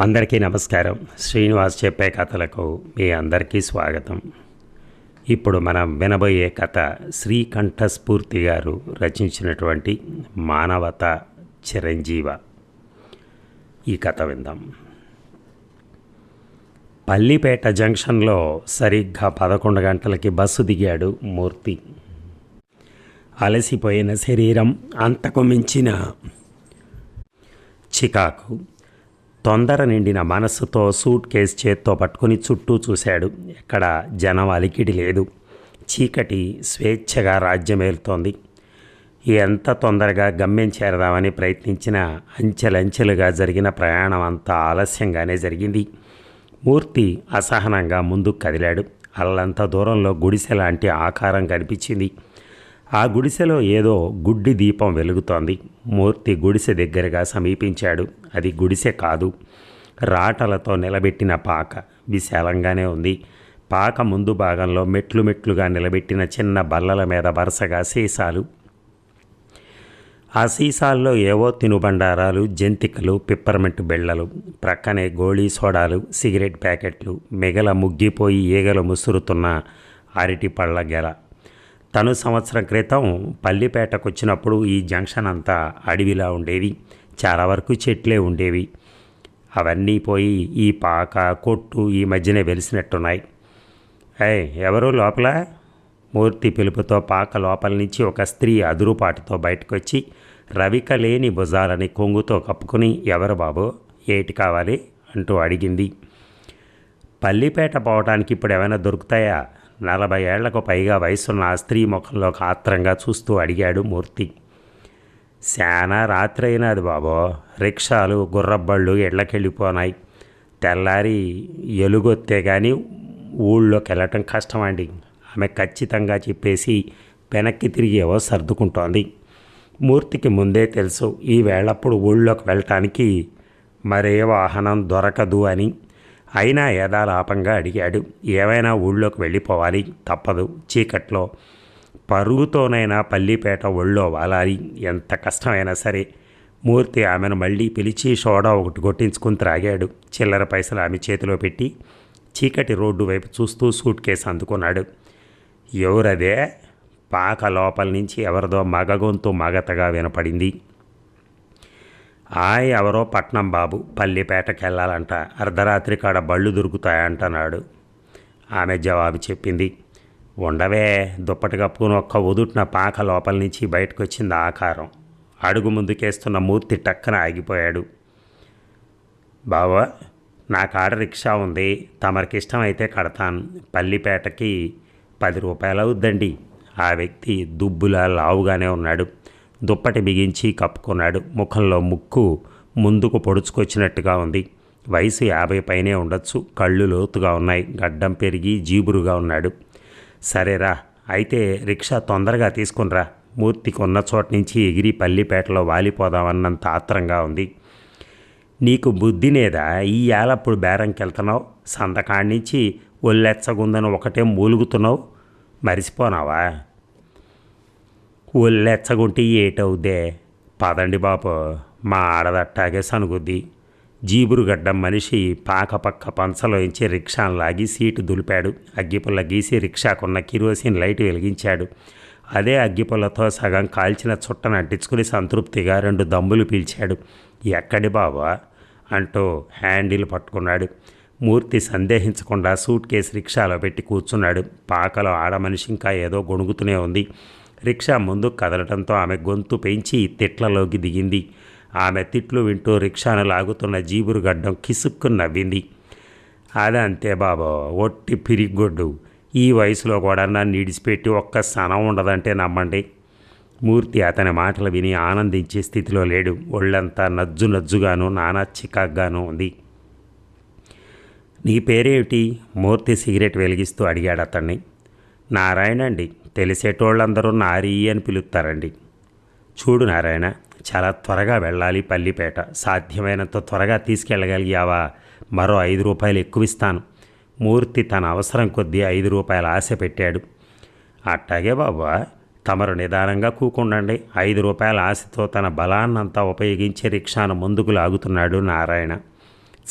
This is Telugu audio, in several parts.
అందరికీ నమస్కారం. శ్రీనివాస్ చెప్పే కథలకు మీ అందరికీ స్వాగతం. ఇప్పుడు మనం వినబోయే కథ శ్రీకంఠస్ఫూర్తి గారు రచించినటువంటి మానవత చిరంజీవ. ఈ కథ విందాం. పల్లిపేట జంక్షన్లో సరిగ్గా పదకొండు గంటలకి బస్సు దిగాడు మూర్తి. అలసిపోయిన శరీరం అంతకు మించిన చికాకు. తొందర నిండిన మనస్సుతో సూట్ కేస్ చేత్తో పట్టుకుని చుట్టూ చూశాడు. ఎక్కడ జనం అలికిడి లేదు. చీకటి స్వేచ్ఛగా రాజ్యమేలుతోంది ఎంత తొందరగా గమ్యం చేరదామని ప్రయత్నించిన అంచెలంచెలుగా జరిగిన ప్రయాణం అంతా ఆలస్యంగానే జరిగింది. మూర్తి అసహనంగా ముందుకు కదిలాడు. అల్లంత దూరంలో గుడిసె లాంటి ఆకారం కనిపించింది. ఆ గుడిసెలో ఏదో గుడ్డి దీపం వెలుగుతోంది. మూర్తి గుడిసె దగ్గరగా సమీపించాడు. అది గుడిసె కాదు. రాటలతో నిలబెట్టిన పాక విశాలంగానే ఉంది. పాక ముందు భాగంలో మెట్లు మెట్లుగా నిలబెట్టిన చిన్న బల్లల మీద వరుసగా సీసాలు. ఆ సీసాల్లో ఏవో తినుబండారాలు జంతికలు పిప్పర్మెంట్ బిళ్ళలు ప్రక్కనే గోళీ సోడాలు సిగరెట్ ప్యాకెట్లు మిగల ముగ్గిపోయి ఈగలు ముసురుతున్న అరటి పళ్ళ గెల. తను సంవత్సరం క్రితం పల్లిపేటకు వచ్చినప్పుడు ఈ జంక్షన్ అంతా అడవిలా ఉండేది. చాలా వరకు చెట్లే ఉండేవి. అవన్నీ పోయి ఈ పాక కొట్టు ఈ మధ్యనే వెలిసినట్టున్నాయి. ఏయ్ ఎవరు లోపల? మూర్తి పిలుపుతో పాక లోపల నుంచి ఒక స్త్రీ అదురుపాటుతో బయటకొచ్చి రవిక లేని భుజాలని కొంగుతో కప్పుకుని ఎవరు బాబు? ఏటి కావాలి? అంటూ అడిగింది. పల్లిపేట పోవటానికి ఇప్పుడు ఏమైనా దొరుకుతాయా? నలభై ఏళ్ళకు పైగా వయసున్న ఆ స్త్రీ ముఖంలో ఆత్రంగా చూస్తూ అడిగాడు మూర్తి. శానా రాత్రి అయినది బాబో. రిక్షాలు గుర్రబళ్ళు ఇళ్ళకెళ్ళిపోనాయి. తెల్లారి ఎలుగొత్తే కానీ ఊళ్ళోకి వెళ్ళటం కష్టమండి. ఆమె ఖచ్చితంగా చెప్పేసి వెనక్కి తిరిగేవో సర్దుకుంటోంది. మూర్తికి ముందే తెలుసు ఈ వేళప్పుడు ఊళ్ళోకి వెళ్ళటానికి మరే వాహనం దొరకదు అని. అయినా ఏదాలాపంగా అడిగాడు. ఏమైనా ఊళ్ళోకి వెళ్ళిపోవాలి? తప్పదు. చీకట్లో. పరుగుతోనైనా పల్లిపేట ఒళ్ళో వాలాలి. ఎంత కష్టమైనా సరే. మూర్తి ఆమెను మళ్ళీ పిలిచి సోడా ఒకటి కొట్టించుకుని త్రాగాడు. చిల్లర పైసలు ఆమె చేతిలో పెట్టి చీకటి రోడ్డు వైపు చూస్తూ సూట్ కేసు అందుకున్నాడు. ఎవరదే? పాక లోపల నుంచి ఎవరిదో మగగొంతు మగతగా వినపడింది. ఆ ఎవరో పట్నం బాబు. పల్లిపేటకెళ్ళాలంట. అర్ధరాత్రి కాడ బళ్ళు దొరుకుతాయంటన్నాడు. ఆమె జవాబు చెప్పింది ఉండవే దుప్పటి కప్పుకుని ఒక్క ఉదుటిన పాక లోపల నుంచి బయటకు వచ్చింది ఆకారం. అడుగు ముందుకేస్తున్న మూర్తి టక్కన ఆగిపోయాడు. బావా నా కాడ రిక్షా ఉంది. తమరికిష్టమైతే కడతాను. పల్లిపేటకి పది రూపాయలు అవుద్దండి ఆ వ్యక్తి దుబ్బులా లావుగానే ఉన్నాడు. దుప్పటి బిగించి కప్పుకున్నాడు. ముఖంలో ముక్కు ముందుకు పొడుచుకొచ్చినట్టుగా ఉంది. వయసు యాభై పైనే ఉండొచ్చు. కళ్ళు లోతుగా ఉన్నాయి. గడ్డం పెరిగి జీబురుగా ఉన్నాడు. సరేరా అయితే రిక్షా తొందరగా తీసుకునిరా. మూర్తికి ఉన్న చోట నుంచి ఎగిరి పల్లిపేటలో వాలిపోదామన్నంత ఆత్రంగా ఉంది. నీకు బుద్ధినేదా ఈ ఏలప్పుడు బేరంకెళ్తున్నావు? సంతకాడి నుంచి ఒళ్ళెచ్చగుందని ఒకటే మూలుగుతున్నావు? మరిసిపోనావా? ఒళ్ళెచ్చగుంటే ఏటవుద్దే పదండి బాపు మా ఆడదట్టాగే సనుగుద్ది. జీబురుగడ్డం మనిషి పాకపక్క పంచలోంచి రిక్షాను లాగి సీటు దులిపాడు. అగ్గిపుల్ల గీసి రిక్షాకున్న కిరోసిన్ లైట్ వెలిగించాడు. అదే అగ్గిపుల్లతో సగం కాల్చిన చుట్టను అంటించుకుని సంతృప్తిగా రెండు దమ్ములు పీల్చాడు. ఎక్కడి బావా? అంటూ హ్యాండిల్ పట్టుకున్నాడు. మూర్తి సందేహించకుండా సూట్ కేసు రిక్షాలో పెట్టి కూర్చున్నాడు. పాకలో ఆడమనిషి ఇంకా ఏదో గొణుగుతూనే ఉంది. రిక్షా ముందు కదలటంతో ఆమె గొంతు పెంచి తిట్లలోకి దిగింది. ఆమె తిట్లు వింటూ రిక్షాను లాగుతున్న జీబురు గడ్డం కిసుక్కు నవ్వింది. అదంతే బాబో ఒట్టి పిరిగొడ్డు. ఈ వయసులో కూడా నన్ను ఇడిచిపెట్టి ఒక్క సనం ఉండదంటే నమ్మండి. మూర్తి అతని మాటలు విని ఆనందించే స్థితిలో లేడు. ఒళ్ళంతా నజ్జు నజ్జుగాను నానా చికాగ్గాను ఉంది. నీ పేరేమిటి? మూర్తి సిగరెట్ వెలిగిస్తూ అడిగాడు అతన్ని. నారాయణ అండి. తెలిసేటోళ్ళందరూ నారీ అని పిలుస్తారండి. చూడు నారాయణ చాలా త్వరగా వెళ్ళాలి పల్లిపేట. సాధ్యమైనంత త్వరగా తీసుకెళ్ళగలిగావా? మరో ఐదు రూపాయలు ఎక్కువ ఇస్తాను మూర్తి తన అవసరం కొద్దీ ఐదు రూపాయల ఆశ పెట్టాడు. అట్టాగే బాబా తమరు నిదానంగా కూకుండండి. ఐదు రూపాయల ఆశతో తన బలాన్నంతా ఉపయోగించి రిక్షాను ముందుకు లాగుతున్నాడు నారాయణ.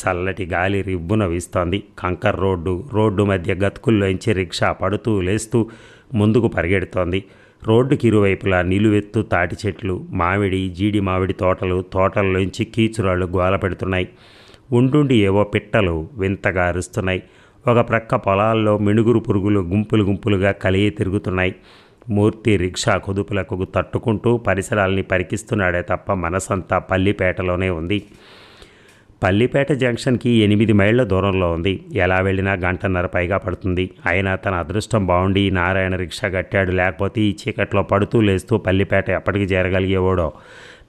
చల్లటి గాలి రివ్వున వీస్తోంది. కంకర్ రోడ్డు రోడ్డు మధ్య గతుకుల్లోంచి రిక్షా పడుతూ లేస్తూ ముందుకు పరిగెడుతోంది. రోడ్డుకి ఇరువైపులా నిలువెత్తు తాటి చెట్లు మామిడి జీడి మామిడి తోటలు తోటల్లోంచి కీచురాళ్ళు గోల పెడుతున్నాయి. ఉండుండి ఏవో పిట్టలు వింతగా అరుస్తున్నాయి. ఒక ప్రక్క పొలాల్లో మిణుగురు పురుగులు గుంపులు గుంపులుగా కలిగి తిరుగుతున్నాయి. మూర్తి రిక్షా కుదుపులకు తట్టుకుంటూ పరిసరాల్ని పరికిస్తున్నాడే తప్ప మనసంతా పల్లిపేటలోనే ఉంది. పల్లిపేట జంక్షన్కి ఎనిమిది మైళ్ళ దూరంలో ఉంది. ఎలా వెళ్ళినా గంటన్నర పైగా పడుతుంది. అయినా తన అదృష్టం బాగుండి నారాయణ రిక్షా కట్టాడు. లేకపోతే ఈ చీకట్లో పడుతూ లేస్తూ పల్లిపేట ఎప్పటికి చేరగలిగేవాడో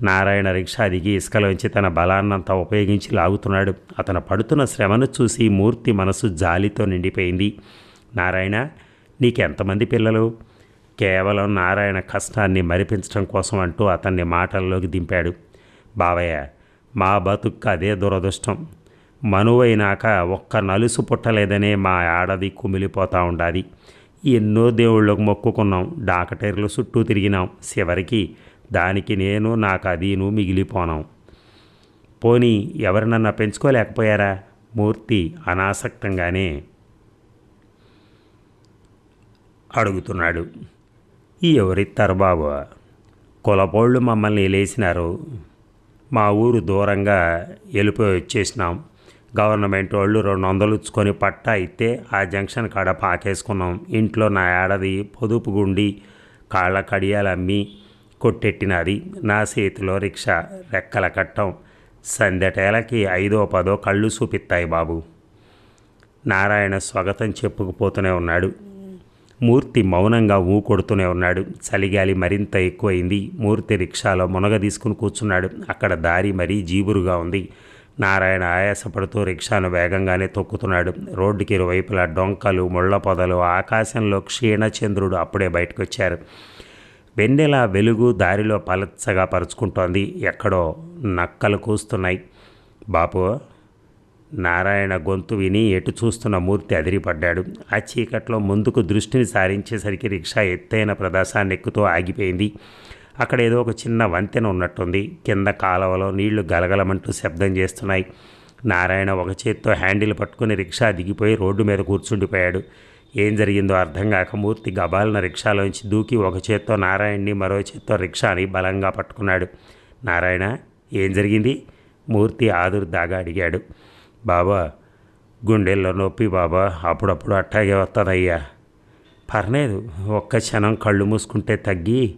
నారాయణ రిక్షా దిగి ఇసుకలోంచి తన బలాన్నంతా ఉపయోగించి లాగుతున్నాడు. అతను పడుతున్న శ్రమను చూసి మూర్తి మనసు జాలితో నిండిపోయింది. నారాయణ నీకెంతమంది పిల్లలు? కేవలం నారాయణ కష్టాన్ని మరిపించడం కోసం అంటూ అతన్ని మాటల్లోకి దింపాడు. బావయ్య మా బతుకు అదే దురదృష్టం. మనువైనాక ఒక్క నలుసు పుట్టలేదనే మా ఆడది కుమిలిపోతూ ఉండాది. ఎన్నో దేవుళ్ళకు మొక్కుకున్నాం డాకటైర్లు చుట్టూ తిరిగినాం. చివరికి దానికి నేను నాకు అదీను మిగిలిపోనాం. పోనీ ఎవరినన్నా పెంచుకోలేకపోయారా? మూర్తి అనాసక్తంగానే అడుగుతున్నాడు. ఎవరిస్తారు బాబు? కులపోళ్ళు మమ్మల్ని లేచినారు. మా ఊరు దూరంగా వెళ్ళిపోయి వచ్చేసినాం. గవర్నమెంట్ వాళ్ళు రెండు వందలు ఇచ్చుకొని పట్టా అయితే ఆ జంక్షన్ కాడ పాకేసుకున్నాం. ఇంట్లో నా ఏడది పొదుపు గుండి కాళ్ళ కడియాలు అమ్మి కొట్టెట్టినది. నా చేతిలో రిక్షా రెక్కల కట్టం. సందెటేలకి ఐదో పదో కళ్ళు చూపిస్తాయి బాబు. నారాయణ స్వాగతం చెప్పుకుపోతూనే ఉన్నాడు. మూర్తి మౌనంగా ఊ కొడుతూనే ఉన్నాడు. చలిగాలి మరింత ఎక్కువైంది. మూర్తి రిక్షాలో మునగ తీసుకుని కూర్చున్నాడు. అక్కడ దారి మరీ జీబురుగా ఉంది. నారాయణ ఆయాసపడుతూ రిక్షాను వేగంగానే తొక్కుతున్నాడు. రోడ్డుకి ఇరువైపులా డొంకలు ముళ్ళ పొదలు ఆకాశంలో క్షీణచంద్రుడు అప్పుడే బయటకు వచ్చారు వెన్నెల వెలుగు దారిలో పలచ్చగా పరుచుకుంటోంది. ఎక్కడో నక్కలు కూస్తున్నాయి. బాపు నారాయణ గొంతు విని ఎటు చూస్తున్న మూర్తి అదిరిపడ్డాడు. ఆ చీకట్లో ముందుకు దృష్టిని సారించేసరికి రిక్షా ఎత్తైన ప్రదేశాన్ని ఎక్కుతూ ఆగిపోయింది. అక్కడ ఏదో ఒక చిన్న వంతెన ఉన్నట్టుంది. కింద కాలవలో నీళ్ళు గలగలమంటూ శబ్దం చేస్తున్నాయి. నారాయణ ఒక చేత్తో హ్యాండిల్ పట్టుకుని రిక్షా దిగిపోయి రోడ్డు మీద కూర్చుండిపోయాడు. ఏం జరిగిందో అర్థం కాక మూర్తి గబాలన రిక్షాలోంచి దూకి ఒక చేత్తో నారాయణ్ణి మరో చేత్తో రిక్షాని బలంగా పట్టుకున్నాడు. నారాయణ ఏం జరిగింది? మూర్తి ఆదుర్దాగా అడిగాడు. బాబా గుండెల్లో నొప్పి బాబా అప్పుడప్పుడు అట్టాగే వస్తుందయ్యా పర్లేదు ఒక్క క్షణం కళ్ళు మూసుకుంటే తగ్గి.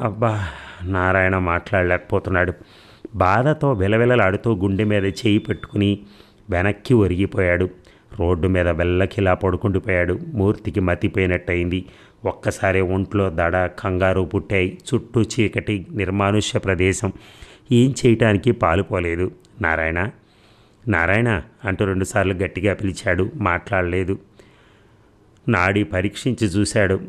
అబ్బా నారాయణ మాట్లాడలేకపోతున్నాడు. బాధతో విలవిలలాడుతూ గుండె మీద చేయి పెట్టుకుని వెనక్కి ఒరిగిపోయాడు. రోడ్డు మీద వెళ్ళకిలా పడుకుండిపోయాడు మూర్తికి మతిపోయినట్టయింది. ఒక్కసారి ఒంట్లో దడ కంగారు పుట్టాయి. చుట్టూ చీకటి నిర్మానుష్య ప్రదేశం. ఏం చేయటానికి పాలుపోలేదు నారాయణ నారాయణ అంటూ రెండుసార్లు గట్టిగా పిలిచాడు. మాట్లాడలేదు. నాడి పరీక్షించి చూశాడు.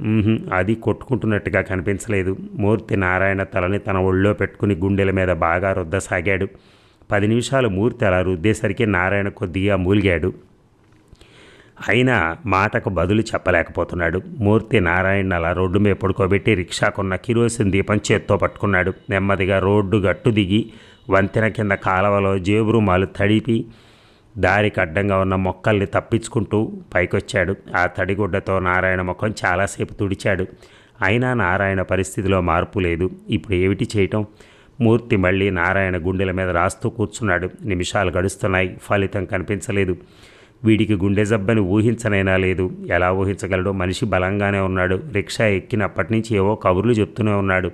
అది కొట్టుకుంటున్నట్టుగా కనిపించలేదు. మూర్తి నారాయణ తలని తన ఒళ్ళో పెట్టుకుని గుండెల మీద బాగా రుద్దసాగాడు. పది నిమిషాలు మూర్తి అలా రుద్దేసరికి నారాయణ కొద్దిగా మూలిగాడు. అయినా మాటకు బదులు చెప్పలేకపోతున్నాడు. మూర్తి నారాయణ అలా రోడ్డు మీద పడుకోబెట్టి రిక్షాకున్న కిరోసిన్ దీపం చేత్తో పట్టుకున్నాడు. నెమ్మదిగా రోడ్డు గట్టు దిగి వంతెన కింద కాలవలో జేబురుమాలు తడిపి దారికి అడ్డంగా ఉన్న మొక్కల్ని తప్పించుకుంటూ పైకొచ్చాడు. ఆ తడిగుడ్డతో నారాయణ ముఖం చాలాసేపు తుడిచాడు. అయినా నారాయణ పరిస్థితిలో మార్పు లేదు. ఇప్పుడు ఏమిటి చేయటం? మూర్తి మళ్ళీ నారాయణ గుండెల మీద రాస్తూ కూర్చున్నాడు. నిమిషాలు గడుస్తున్నాయి. ఫలితం కనిపించలేదు. వీడికి గుండె జబ్బని ఊహించనైనా లేదు. ఎలా ఊహించగలడు మనిషి బలంగానే ఉన్నాడు. రిక్షా ఎక్కినప్పటి నుంచి ఏవో కబుర్లు చెప్తూనే ఉన్నాడు.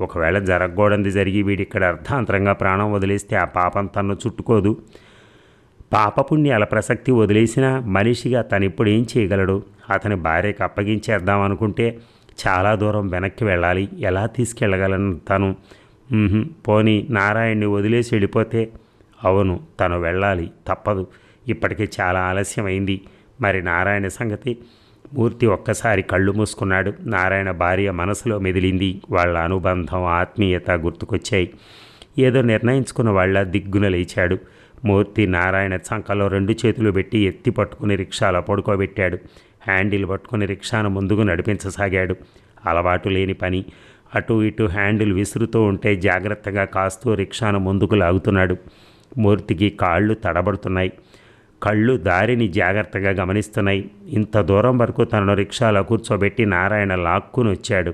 ఒకవేళ జరగకూడనిది జరిగి వీడిక్కడ అర్థాంతరంగా ప్రాణం వదిలేస్తే ఆ పాపం తన్ను చుట్టుకోదు. పాపపుణ్యాల ప్రసక్తి వదిలేసిన మనిషిగా తను ఇప్పుడు ఏం చేయగలడు? అతని భార్యకు అప్పగించేద్దాం అనుకుంటే చాలా దూరం వెనక్కి వెళ్ళాలి. ఎలా తీసుకెళ్ళగలను తను? పోని పోనీ నారాయణ్ణి వదిలేసి వెళ్ళిపోతే? అవును తను వెళ్ళాలి. తప్పదు. ఇప్పటికే చాలా ఆలస్యమైంది. మరి నారాయణ సంగతి మూర్తి ఒక్కసారి కళ్ళు మూసుకున్నాడు. నారాయణ భార్య మనసులో మెదిలింది. వాళ్ళ అనుబంధం ఆత్మీయత గుర్తుకొచ్చాయి. ఏదో నిర్ణయించుకున్న వాళ్ళ దిగ్గున లేచాడు. మూర్తి నారాయణ చంకలో రెండు చేతులు పెట్టి ఎత్తి పట్టుకుని రిక్షాలో పడుకోబెట్టాడు. హ్యాండిల్ పట్టుకుని రిక్షాను ముందుకు నడిపించసాగాడు. అలవాటు లేని పని. అటు ఇటు హ్యాండిల్ విసురుతూ ఉంటే జాగ్రత్తగా కాస్తూ రిక్షాను ముందుకు లాగుతున్నాడు. మూర్తికి కాళ్ళు తడబడుతున్నాయి. కళ్ళు దారిని జాగ్రత్తగా గమనిస్తున్నాయి. ఇంత దూరం వరకు తనను రిక్షాలో కూర్చోబెట్టి నారాయణ లాక్కుని వచ్చాడు.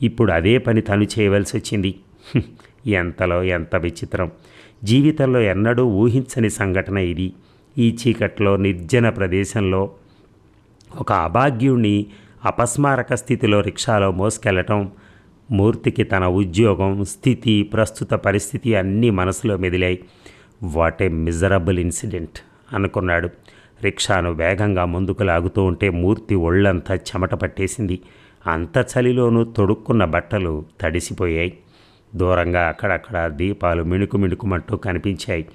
ఇప్పుడు అదే పని తను చేయవలసి వచ్చింది. ఎంతలో ఎంత విచిత్రం. జీవితంలో ఎన్నడూ ఊహించని సంఘటన ఇది. ఈ చీకట్లో నిర్జన ప్రదేశంలో ఒక అభాగ్యుణ్ణి అపస్మారక స్థితిలో రిక్షాలో మోసుకెళ్ళటం మూర్తికి తన ఉద్యోగం స్థితి ప్రస్తుత పరిస్థితి అన్నీ మనసులో మెదిలాయి. What a miserable incident! అనుకున్నాడు. రిక్షాను వేగంగా ముందుకు లాగుతూ ఉంటే మూర్తి ఒళ్ళంతా చెమట పట్టేసింది. అంత చలిలోనూ తొడుక్కున్న బట్టలు తడిసిపోయాయి. దూరంగా అక్కడక్కడ దీపాలు మిణుకు మిణుకుమంటూ కనిపించాయి.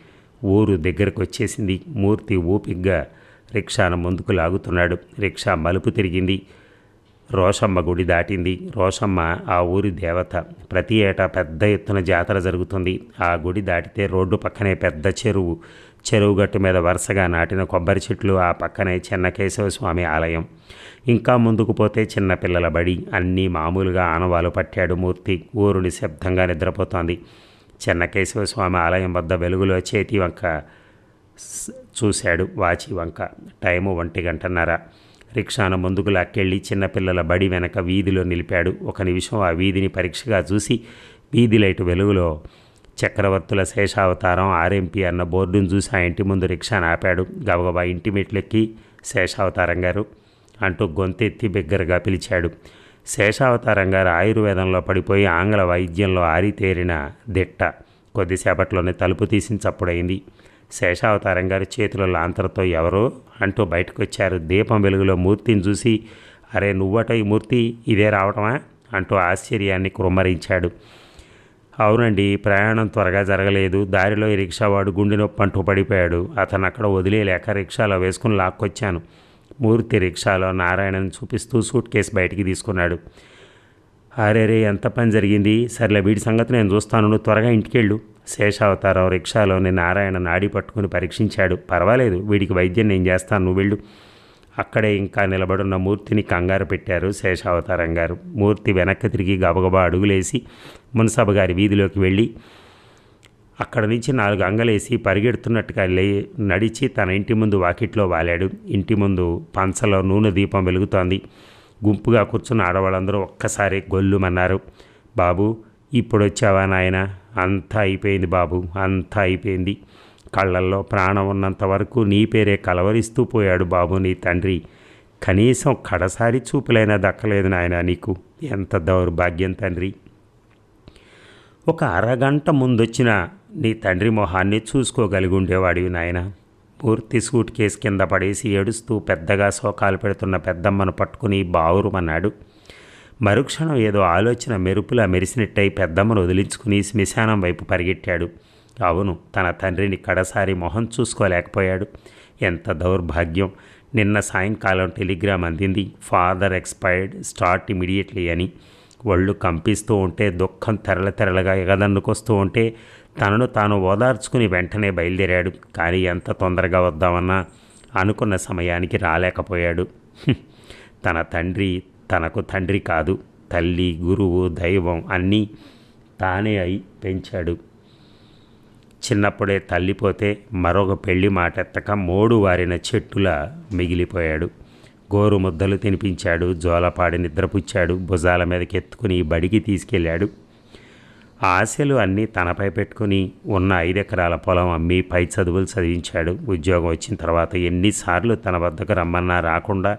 ఊరు దగ్గరకు వచ్చేసింది మూర్తి ఊపిగ్గా రిక్షాను ముందుకు లాగుతున్నాడు. రిక్షా మలుపు తిరిగింది. రోషమ్మ గుడి దాటింది. రోషమ్మ ఆ ఊరి దేవత. ప్రతి ఏటా పెద్ద ఎత్తున జాతర జరుగుతుంది. ఆ గుడి దాటితే రోడ్డు పక్కనే పెద్ద చెరువు. చెరువు గట్టు మీద వరుసగా నాటిన కొబ్బరి చెట్లు ఆ పక్కనే చెన్నకేశవ స్వామి ఆలయం. ఇంకా ముందుకు పోతే చిన్నపిల్లల బడి. అన్నీ మామూలుగా ఆనవాలు పట్టాడు మూర్తి. ఊరు నిశ్శబ్దంగా నిద్రపోతోంది. చెన్నకేశవ స్వామి ఆలయం వద్ద వెలుగులో చేతి వంక చూశాడు వాచి వంక. టైము ఒంటి గంటన్నర. రిక్షాను ముందుకు లాక్కెళ్ళి చిన్నపిల్లల బడి వెనక వీధిలో నిలిపాడు. ఒక నిమిషం ఆ వీధిని పరీక్షగా చూసి వీధి లైటు వెలుగులో చక్రవర్తుల శేషావతారం ఆర్ఎంపీ అన్న బోర్డును చూసి ఆ ఇంటి ముందు రిక్షాను ఆపాడు. గబగబా ఇంటి మెట్లెక్కి శేషావతారం గారు అంటూ గొంతెత్తి బిగ్గరగా పిలిచాడు. శేషావతారం గారు ఆయుర్వేదంలో పడిపోయి ఆంగ్ల వైద్యంలో ఆరితేరిన దిట్ట కొద్దిసేపట్లోనే తలుపు తీసిన చప్పుడైంది. శేషావతారం గారి చేతిలో లాంతరతో ఎవరో అంటూ బయటకు వచ్చారు దీపం వెలుగులో మూర్తిని చూసి అరే నువ్వట ఈ మూర్తి ఇదే రావటమా? అంటూ ఆశ్చర్యాన్ని కుమ్మరించాడు. అవునండి ప్రయాణం త్వరగా జరగలేదు. దారిలో ఈ రిక్షావాడు గుండె నొప్పి అంటూ పడిపోయాడు. అతను అక్కడ వదిలేలేక రిక్షాలో వేసుకుని లాక్కొచ్చాను. మూర్తి రిక్షాలో నారాయణని చూపిస్తూ సూట్ కేసు బయటికి తీసుకున్నాడు. అరేరే ఎంత పని జరిగింది? సర్లే వీడి సంగతి నేను చూస్తాను. నువ్వు త్వరగా ఇంటికెళ్ళు. శేషావతారం రిక్షాలోని నారాయణ నాడి పట్టుకుని పరీక్షించాడు. పర్వాలేదు వీడికి వైద్యం నేను చేస్తాను. నువ్వు వెళ్ళు. అక్కడే ఇంకా నిలబడున్న మూర్తిని కంగారు పెట్టారు శేషావతారం గారు. మూర్తి వెనక్కి తిరిగి గబగబా అడుగులేసి మున్సబ గారి వీధిలోకి వెళ్ళి అక్కడ నుంచి నాలుగు అంగలేసి పరిగెడుతున్నట్టుగా లే నడిచి తన ఇంటి ముందు వాకిట్లో వాలాడు. ఇంటి ముందు పంచలో నూనె దీపం వెలుగుతోంది. గుంపుగా కూర్చున్న ఆడవాళ్ళందరూ ఒక్కసారి గొల్లుమన్నారు. బాబు ఇప్పుడు వచ్చావా నాయన? అంతా అయిపోయింది బాబు అంతా అయిపోయింది. కళ్ళల్లో ప్రాణం ఉన్నంత వరకు నీ పేరే కలవరిస్తూ పోయాడు బాబు నీ తండ్రి. కనీసం కడసారి చూపులైనా దక్కలేదు నాయన నీకు. ఎంత దౌర్భాగ్యం తండ్రి. ఒక అరగంట ముందొచ్చిన నీ తండ్రి మొహాన్ని చూసుకోగలిగి ఉండేవాడివి నాయన. పూర్తి సూట్ కేసు కింద పడేసి ఏడుస్తూ పెద్దగా శోకాలు పెడుతున్న పెద్దమ్మను పట్టుకుని బావురుమన్నాడు. మరుక్షణం ఏదో ఆలోచన మెరుపులా మెరిసినట్టయి పెద్దమ్మను వదిలించుకుని శ్మశానం వైపు పరిగెట్టాడు. అవును తన తండ్రిని కడసారి మొహం చూసుకోలేకపోయాడు. ఎంత దౌర్భాగ్యం! నిన్న సాయంకాలం టెలిగ్రామ్ అందింది ఫాదర్ ఎక్స్పైర్డ్ స్టార్ట్ ఇమీడియట్లీ అని. ఒళ్ళు కంపిస్తూ ఉంటే దుఃఖం తెరల తెరలుగా ఎగదన్నుకొస్తూ ఉంటే తనను తాను ఓదార్చుకుని వెంటనే బయలుదేరాడు. కానీ ఎంత తొందరగా వద్దామన్నా అనుకున్న సమయానికి రాలేకపోయాడు. తన తండ్రి తనకు తండ్రి కాదు తల్లి గురువు దైవం అన్నీ తానే అయి పెంచాడు. చిన్నప్పుడే తల్లిపోతే మరొక పెళ్ళి మాటెత్తక మోడు వారిన చెట్టులా మిగిలిపోయాడు. గోరు ముద్దలు తినిపించాడు జోలపాడి నిద్రపుచ్చాడు భుజాల మీదకి ఎత్తుకుని బడికి తీసుకెళ్ళాడు. ఆశలు అన్నీ తనపై పెట్టుకుని ఉన్న ఐదెకరాల పొలం అమ్మి పై చదువులు చదివించాడు. ఉద్యోగం వచ్చిన తర్వాత ఎన్నిసార్లు తన వద్దకు రమ్మన్నా రాకుండా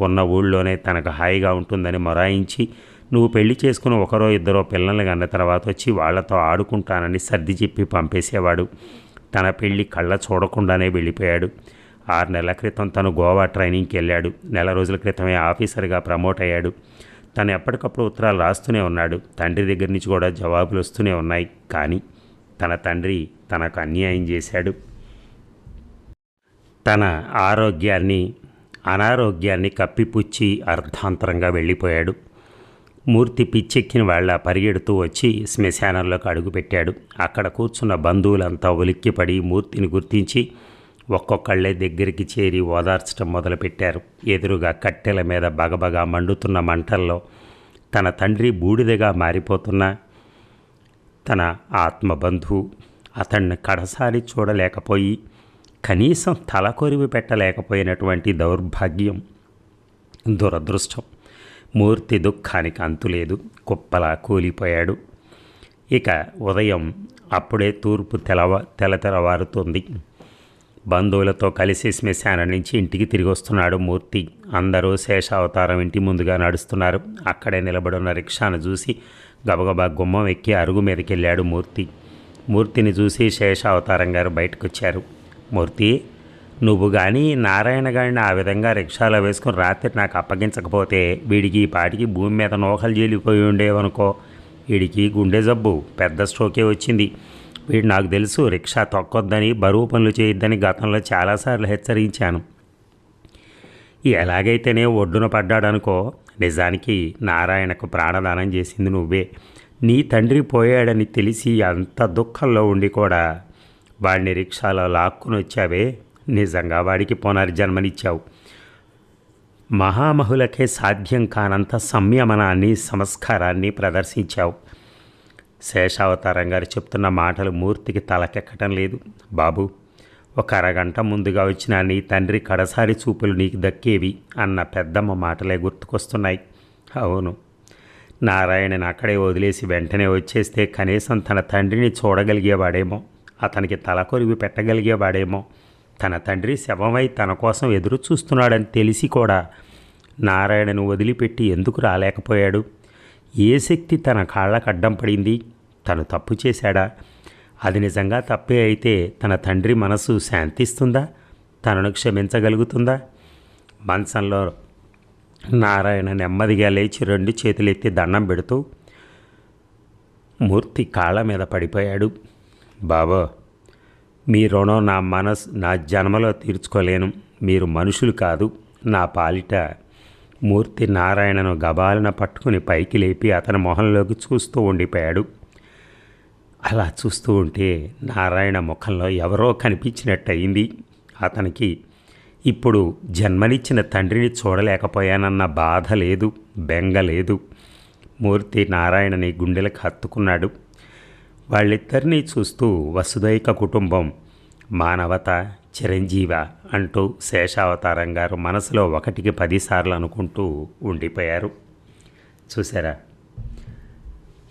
ఉన్న ఊళ్ళోనే తనకు హాయిగా ఉంటుందని మొరాయించి నువ్వు పెళ్ళి చేసుకుని ఒకరో ఇద్దరో పిల్లల్ని కన్న తర్వాత వచ్చి వాళ్ళతో ఆడుకుంటానని సర్ది చెప్పి పంపేసేవాడు. తన పెళ్ళి కళ్ళ చూడకుండానే వెళ్ళిపోయాడు. ఆరు నెలల క్రితం తను గోవా ట్రైనింగ్కి వెళ్ళాడు. నెల రోజుల క్రితమే ఆఫీసర్గా ప్రమోట్ అయ్యాడు. తను ఎప్పటికప్పుడు ఉత్తరాలు రాస్తూనే ఉన్నాడు. తండ్రి దగ్గర నుంచి కూడా జవాబులు వస్తూనే ఉన్నాయి. కానీ తన తండ్రి తనకు అన్యాయం చేశాడు. తన ఆరోగ్యాన్ని అనారోగ్యాన్ని కప్పిపుచ్చి అర్ధాంతరంగా వెళ్ళిపోయాడు. మూర్తి పిచ్చెక్కిన వాళ్ళ పరిగెడుతూ వచ్చి శ్మశానంలోకి అడుగుపెట్టాడు. అక్కడ కూర్చున్న బంధువులంతా ఉలిక్కిపడి మూర్తిని గుర్తించి ఒక్కొక్కళ్ళే దగ్గరికి చేరి ఓదార్చడం మొదలుపెట్టారు. ఎదురుగా కట్టెల మీద బగబగా మండుతున్న మంటల్లో తన తండ్రి బూడిదగా మారిపోతున్న తన ఆత్మబంధువు అతన్ని కడసారి చూడలేకపోయి కనీసం తల కొరివి పెట్టలేకపోయినటువంటి దౌర్భాగ్యం దురదృష్టం. మూర్తి దుఃఖానికి అంతులేదు కుప్పలా కూలిపోయాడు. ఇక ఉదయం అప్పుడే తూర్పు తెలవ తెల తెలవారుతుంది బంధువులతో కలిసి శ్మశానం నుంచి ఇంటికి తిరిగి వస్తున్నాడు మూర్తి. అందరూ శేషావతారం ఇంటి ముందుగా నడుస్తున్నారు. అక్కడే నిలబడున్న రిక్షాను చూసి గబగబా గుమ్మం ఎక్కి అరుగు మీదకి వెళ్ళాడు మూర్తి. మూర్తిని చూసి శేషావతారం గారు బయటకొచ్చారు. మూర్తి నువ్వు కానీ నారాయణ గారిని ఆ విధంగా రిక్షాలో వేసుకుని రాత్రి నాకు అప్పగించకపోతే వీడికి ఈ పాటికి భూమి మీద నోకలు జీలిపోయి ఉండేవనుకో. వీడికి గుండె జబ్బు పెద్ద స్ట్రోకే వచ్చింది. వీడు నాకు తెలుసు రిక్షా తొక్కొద్దని బరువు పనులు చేయొద్దని గతంలో చాలాసార్లు హెచ్చరించాను. ఎలాగైతేనే ఒడ్డున పడ్డాడనుకో నిజానికి నారాయణకు ప్రాణదానం చేసింది నువ్వే. నీ తండ్రి పోయాడని తెలిసి అంత దుఃఖంలో ఉండి కూడా వాడిని రిక్షాలో లాక్కుని వచ్చావే నిజంగా వాడికి పునర్జన్మనిచ్చావు మహామహులకే సాధ్యం కానంత సంయమనాన్ని సంస్కారాన్ని ప్రదర్శించావు. శేషావతారం గారు చెప్తున్న మాటలు మూర్తికి తలకెక్కటం లేదు. బాబు ఒక అరగంట ముందుగా వచ్చిన నీ తండ్రి కడసారి చూపులు నీకు దక్కేవి అన్న పెద్దమ్మ మాటలే గుర్తుకొస్తున్నాయి. అవును నారాయణని అక్కడే వదిలేసి వెంటనే వచ్చేస్తే కనీసం తన తండ్రిని చూడగలిగేవాడేమో అతనికి తలకొరివి పెట్టగలిగేవాడేమో తన తండ్రి శవమై తన కోసం ఎదురు చూస్తున్నాడని తెలిసి కూడా నారాయణను వదిలిపెట్టి ఎందుకు రాలేకపోయాడు? ఏ శక్తి తన కాళ్ళకు అడ్డం పడింది? తను తప్పు చేశాడా? అది నిజంగా తప్పే అయితే తన తండ్రి మనసు శాంతిస్తుందా? తనను క్షమించగలుగుతుందా? మంచంలో నారాయణ నెమ్మదిగా లేచి రెండు చేతులెత్తి దండం పెడుతూ మూర్తి కాళ్ళ మీద పడిపోయాడు. బాబా మీ రుణం నా మనసు నా జన్మలో తీర్చుకోలేను. మీరు మనుషులు కాదు. నా పాలిట మూర్తి నారాయణను గబాలన పట్టుకుని పైకి లేపి అతని మొహంలోకి చూస్తూ ఉండిపోయాడు. అలా చూస్తూ ఉంటే నారాయణ ముఖంలో ఎవరో కనిపించినట్టయింది. అతనికి ఇప్పుడు జన్మనిచ్చిన తండ్రిని చూడలేకపోయానన్న బాధ లేదు బెంగ లేదు. మూర్తి నారాయణని గుండెలకు హత్తుకున్నాడు. వాళ్ళిద్దరినీ చూస్తూ వసుదైక కుటుంబం మానవత చిరంజీవ అంటూ శేషావతారం గారు మనసులో ఒకటికి పదిసార్లు అనుకుంటూ ఉండిపోయారు. చూసారా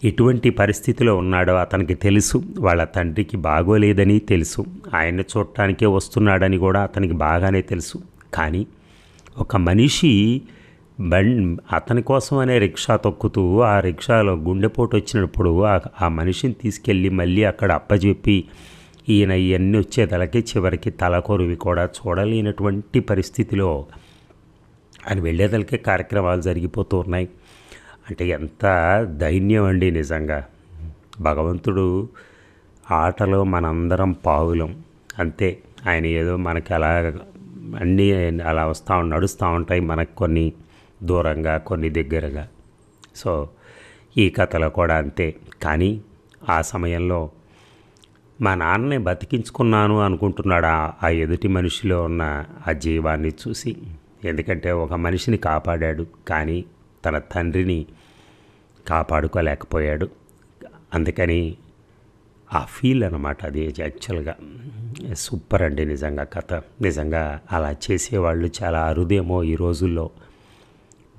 ఎటువంటి పరిస్థితిలో ఉన్నాడో అతనికి తెలుసు. వాళ్ళ తండ్రికి బాగోలేదని తెలుసు. ఆయన్ని చూడటానికే వస్తున్నాడని కూడా అతనికి బాగానే తెలుసు. కానీ ఒక మనిషి బండ్ అతని కోసం అనే రిక్షా తొక్కుతూ ఆ రిక్షాలో గుండెపోటు వచ్చినప్పుడు ఆ మనిషిని తీసుకెళ్ళి మళ్ళీ అక్కడ అప్పచెప్పి ఈయన ఇవన్నీ వచ్చేదలకి చివరికి తలకొరువి కూడా చూడలేనటువంటి పరిస్థితిలో ఆయన వెళ్ళేదలకే కార్యక్రమాలు జరిగిపోతూ ఉన్నాయి. అంటే ఎంత దైన్యం అండి నిజంగా. భగవంతుడు ఆటలో మనందరం పావులం. అంతే. ఆయన ఏదో మనకి అలా అన్నీ అలా వస్తూ నడుస్తూ ఉంటాయి మనకు కొన్ని దూరంగా కొన్ని దగ్గరగా. సో ఈ కథలో కూడా అంతే. కానీ ఆ సమయంలో మా నాన్నని బతికించుకున్నాను అనుకుంటున్నాడు? ఆ ఎదుటి మనిషిలో ఉన్న ఆ జీవాన్ని చూసి. ఎందుకంటే ఒక మనిషిని కాపాడాడు. కానీ తన తండ్రిని కాపాడుకోలేకపోయాడు. అందుకని ఆ ఫీల్ అనమాట అది యాక్చువల్గా. సూపర్ అండి నిజంగా కథ. నిజంగా అలా చేసేవాళ్ళు చాలా అరుదేమో ఈ రోజుల్లో.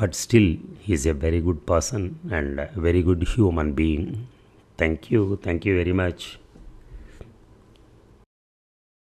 But still he's a very good person and very good human being. Thank you. Thank you very much.